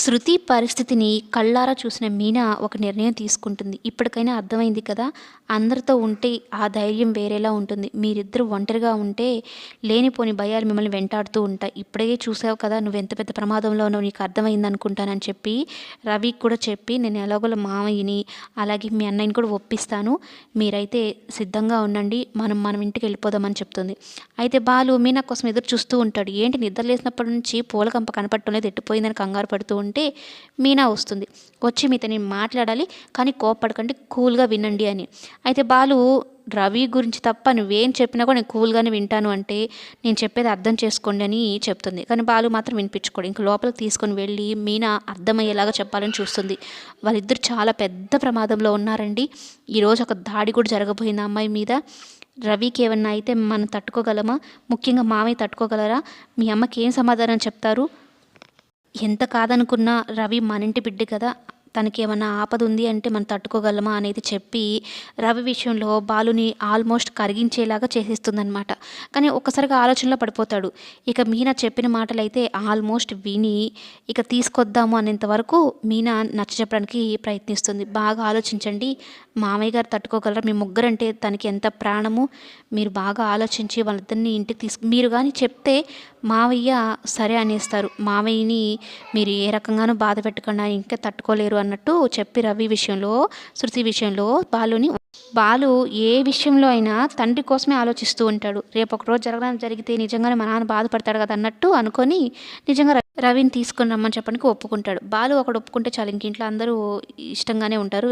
శృతి పరిస్థితిని కళ్ళారా చూసిన మీనా ఒక నిర్ణయం తీసుకుంటుంది. ఇప్పటికైనా అర్థమైంది కదా అందరితో ఉంటే ఆ ధైర్యం వేరేలా ఉంటుంది. మీరిద్దరు ఒంటరిగా ఉంటే లేనిపోని భయాలు మిమ్మల్ని వెంటాడుతూ ఉంటాయి. ఇప్పుడే చూసావు కదా నువ్వు ఎంత పెద్ద ప్రమాదంలో ఉన్నావు నీకు అర్థమైంది అనుకుంటానని చెప్పి రవికి కూడా చెప్పి నేను ఎలాగోల మామయ్యని అలాగే మీ అన్నయ్యని కూడా ఒప్పిస్తాను. మీరైతే సిద్ధంగా ఉండండి మనం మనం ఇంటికి వెళ్ళిపోదామని చెప్తుంది. అయితే బాలు మీనా కోసం ఎదురు చూస్తూ ఉంటాడు. ఏంటి నిద్ర లేసినప్పటి నుంచి పూల కంప కనపడటం లేదు ఎట్టిపోయిందని కంగారు పడుతూ ఉంటే మీనా వస్తుంది. వచ్చి మీతో నేను మాట్లాడాలి కానీ కోపడకండి కూల్గా వినండి అని. అయితే బాలు రవి గురించి తప్ప నువ్వేం చెప్పినా కూడా నేను కూల్గానే వింటాను అంటే నేను చెప్పేది అర్థం చేసుకోండి అని చెప్తుంది. కానీ బాలు మాత్రం వినిపించుకోడు. ఇంక లోపలికి తీసుకొని వెళ్ళి మీనా అర్థమయ్యేలాగా చెప్పాలని చూస్తుంది. వాళ్ళిద్దరు చాలా పెద్ద ప్రమాదంలో ఉన్నారండి. ఈరోజు ఒక దాడి కూడా జరగబోయింది అమ్మాయి మీద. రవికి ఏమన్నా అయితే మనం తట్టుకోగలమా? ముఖ్యంగా మామయ్య తట్టుకోగలరా? మీ అమ్మకి ఏం సమాధానం చెప్తారు? ఎంత కాదనుకున్నా రవి మనింటి బిడ్డ కదా. తనకి ఏమైనా ఆపద ఉంది అంటే మనం తట్టుకోగలమా అనేది చెప్పి రవి విషయంలో బాలుని ఆల్మోస్ట్ కరిగించేలాగా చేసేస్తుందనమాట కానీ ఒక్కసారిగా ఆలోచనలో పడిపోతాడు. ఇక మీనా చెప్పిన మాటలు అయితే ఆల్మోస్ట్ విని ఇక తీసుకొద్దాము అనేంత వరకు మీనా నచ్చ చెప్పడానికి ప్రయత్నిస్తుంది. బాగా ఆలోచించండి. మామయ్య గారు తట్టుకోగలరా? మీ ముగ్గురంటే తనకి ఎంత ప్రాణము? మీరు బాగా ఆలోచించి వాళ్ళిద్దరిని ఇంటికి తీసుకు మీరు కానీ చెప్తే మావయ్య సరే అనేస్తారు. మావయ్యని మీరు ఏ రకంగానూ బాధ పెట్టకుండా ఇంకా తట్టుకోలేరు అన్నట్టు చెప్పి రవి విషయంలో శృతి విషయంలో బాలుని బాలు ఏ విషయంలో అయినా తండ్రి కోసమే ఆలోచిస్తూ ఉంటాడు. రేపు ఒక రోజు జరగడం జరిగితే నిజంగానే మా నాన్న బాధపడతాడు కదా అన్నట్టు అనుకొని నిజంగా రవిని తీసుకొని రమ్మని చెప్పడానికి ఒప్పుకుంటాడు. బాలు ఒకడు ఒప్పుకుంటే చాలు ఇంకింట్లో అందరూ ఇష్టంగానే ఉంటారు.